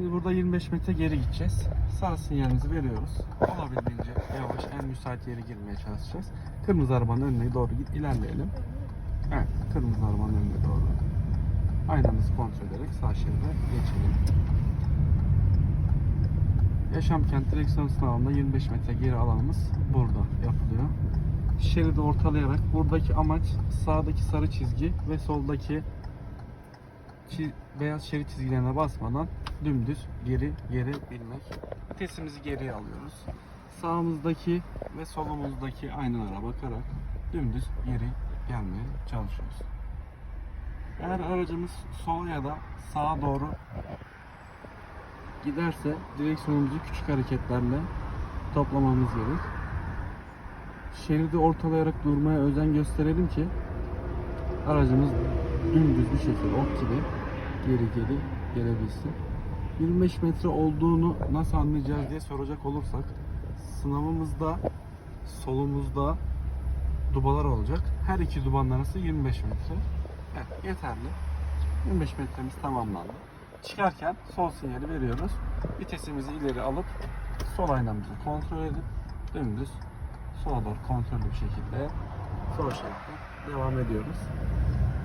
Şimdi burada 25 metre geri gideceğiz. Sağ sinyalimizi veriyoruz. Olabildiğince yavaş en müsait yere girmeye çalışacağız. Kırmızı arabanın önüne doğru git ilerleyelim. Evet, kırmızı arabanın önüne doğru. Aynamızı kontrol ederek sağ şeride geçelim. Yaşam kent direksiyon sınavında 25 metre geri alanımız burada yapılıyor. Şeridi ortalayarak buradaki amaç sağdaki sarı çizgi ve soldaki beyaz şerit çizgilerine basmadan dümdüz geri geri binmek. Vitesimizi geriye alıyoruz. Sağımızdaki ve solumuzdaki aynalara bakarak dümdüz geri gelmeye çalışıyoruz. Eğer aracımız sola ya da sağa doğru giderse direksiyonumuzu küçük hareketlerle toplamamız gerek. Şeridi ortalayarak durmaya özen gösterelim ki aracımız dümdüz bir şekilde ok gibi geri geri gelebilsin. 25 metre olduğunu nasıl anlayacağız diye soracak olursak sınavımızda solumuzda dubalar olacak. Her iki dubanın arası 25 metre. Evet, yeterli. 25 metremiz tamamlandı. Çıkarken sol sinyali veriyoruz. Vitesimizi ileri alıp sol aynamızı kontrol edip dümdüz sola doğru kontrollü bir şekilde sol şeritte devam ediyoruz.